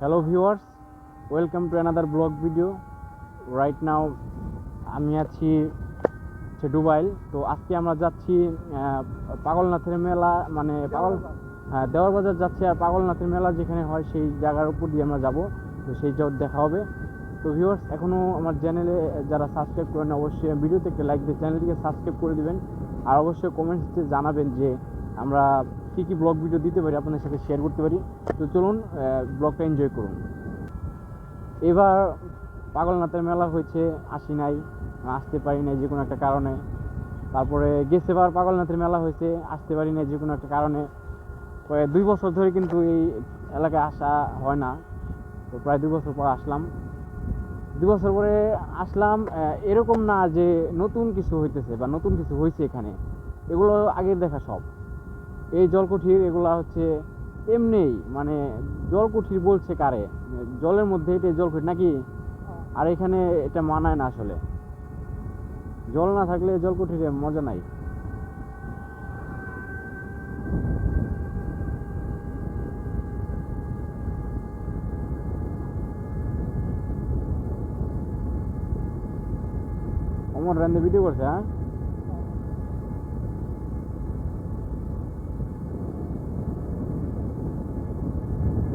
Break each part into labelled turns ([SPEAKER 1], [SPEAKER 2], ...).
[SPEAKER 1] Hello viewers welcome to another blog video right now আমি আছি হচ্ছে ডুবাইল তো আজকে আমরা যাচ্ছি পাগলনাথের মেলা মানে পাগল হ্যাঁ দেওয়ার বাজার যাচ্ছি আর পাগলনাথের মেলা যেখানে হয় সেই জায়গার উপর দিয়ে আমরা যাব। তো সেই জব দেখা হবে। তো ভিউয়ার্স এখনও আমার চ্যানেলে যারা সাবস্ক্রাইব করেন, অবশ্যই ভিডিওতে একটা লাইক দিয়ে চ্যানেলটিকে সাবস্ক্রাইব করে দেবেন। আর অবশ্যই কমেন্টসে জানাবেন যে আমরা কী কী ব্লগ ভিডিও দিতে পারি আপনাদের সাথে শেয়ার করতে পারি। তো চলুন ব্লগটা এনজয় করুন। এবার পাগলনাথের মেলা হয়েছে, আসি নাই, আসতে পারি নাই যে কোনো একটা কারণে। তারপরে গেছে গেছেবার পাগলনাথের মেলা হয়েছে, আসতে পারি নাই যে কোনো একটা কারণে। দুই বছর ধরে কিন্তু এই এলাকায় আসা হয় না। তো প্রায় দুই বছর পর আসলাম। দুই বছর পরে আসলাম এরকম না যে নতুন কিছু হইতেছে বা নতুন কিছু হয়েছে এখানে। এগুলো আগের দেখা সব। এই জলকুঠির এগুলা হচ্ছে এমনিই মানে জলকুঠির বলছে কারে? জলের মধ্যে এটা জলকুঠি নাকি? আর এখানে এটা মানায় না আসলে। জল না থাকলে জলকুঠির মজা নাই। অমর রান্দে ভিডিও করছে হ্যাঁ?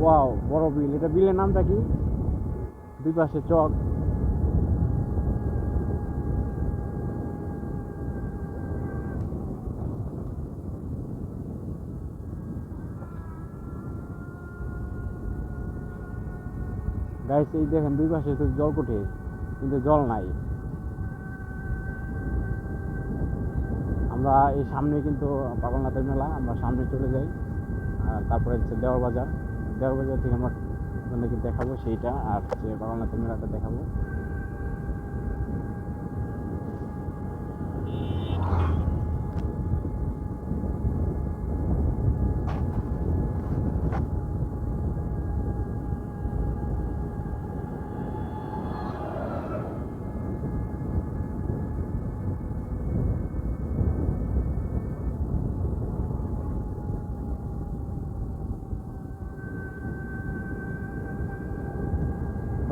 [SPEAKER 1] ওয়াও বড় বিল। এটা বিলের নামটা কি? দুই পাশে চক। গাইস এই দেখেন দুই পাশে তো জল কোঠে, কিন্তু জল নাই। আমরা এই সামনে কিন্তু পাগলনাথের মেলা, আমরা সামনে চলে যাই, আর তারপরে হচ্ছে দেওয়ার বাজার। দেওয়ার বাজার থেকে আমরা আপনাদেরকে দেখাবো সেইটা আর হচ্ছে পাগলনাথের মেলাটা দেখাবো।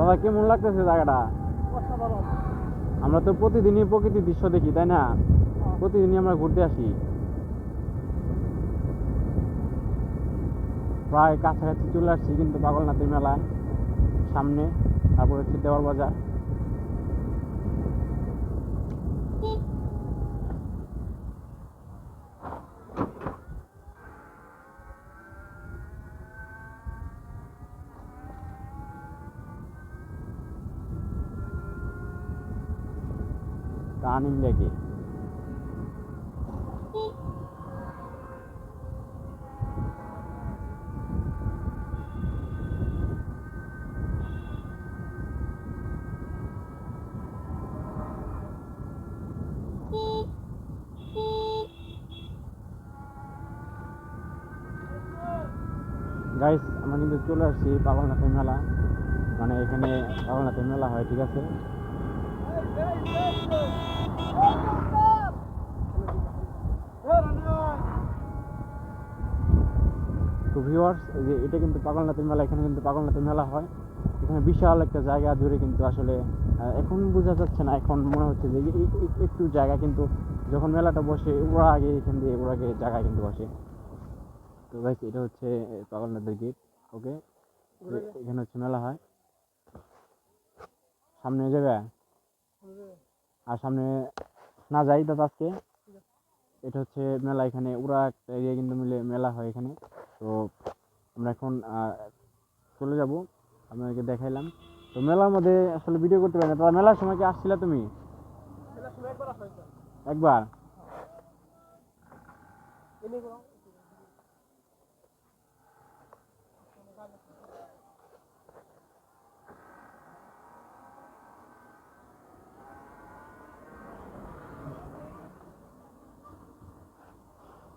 [SPEAKER 1] দাদা কেমন লাগতেছে জায়গাটা? আমরা তো প্রতিদিনই প্রকৃতির দৃশ্য দেখি তাই না? প্রতিদিনই আমরা ঘুরতে আসি। প্রায় কাছাকাছি চলে আসছি কিন্তু পাগলনাথের মেলায় সামনে তারপর হচ্ছে দেওয়ার বাজার। টার্নিং লেগে। গাইস আমরা কিন্তু চলে আসছি পাগলনাথের মেলা। মানে এখানে পাগলনাথের মেলা হয়, ঠিক আছে? তো ভিউয়ার্স যে এটা কিন্তু পাগলনাথের মেলা, এখানে কিন্তু পাগলনাথের মেলা হয়। এখানে বিশাল একটা জায়গা জুড়ে কিন্তু আসলে এখন বোঝা যাচ্ছে না, এখন মনে হচ্ছে যে একটু জায়গা কিন্তু যখন মেলাটা বসে, ওরা আগে এখান দিয়ে, ওরা আগে জায়গায় কিন্তু বসে। তো ভাই এটা হচ্ছে পাগলনাথের গেট ওকে এখানে হচ্ছে মেলা হয়। সামনে যাবে? আর সামনে না যাই দাদা আজকে। এটা হচ্ছে মেলা এখানে ওরা একটা এরিয়া কিন্তু মিলে মেলা হয় এখানে। তো আমরা এখন চলে যাব। আপনাদেরকে দেখাইলাম। তো মেলার মধ্যে আসলে ভিডিও করতে পারি না। তো মেলার সময় কি আসছিলা তুমি? একবার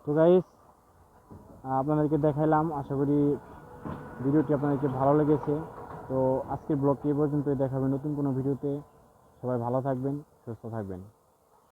[SPEAKER 1] তো গাইস আপনাদেরকে দেখাইলাম, আশা করি ভিডিওটি আপনাদেরকে ভালো লেগেছে। তো আজকের ব্লগটি এ পর্যন্তই দেখাবেন নতুন কোনো ভিডিওতে। সবাই ভালো থাকবেন, সুস্থ থাকবেন।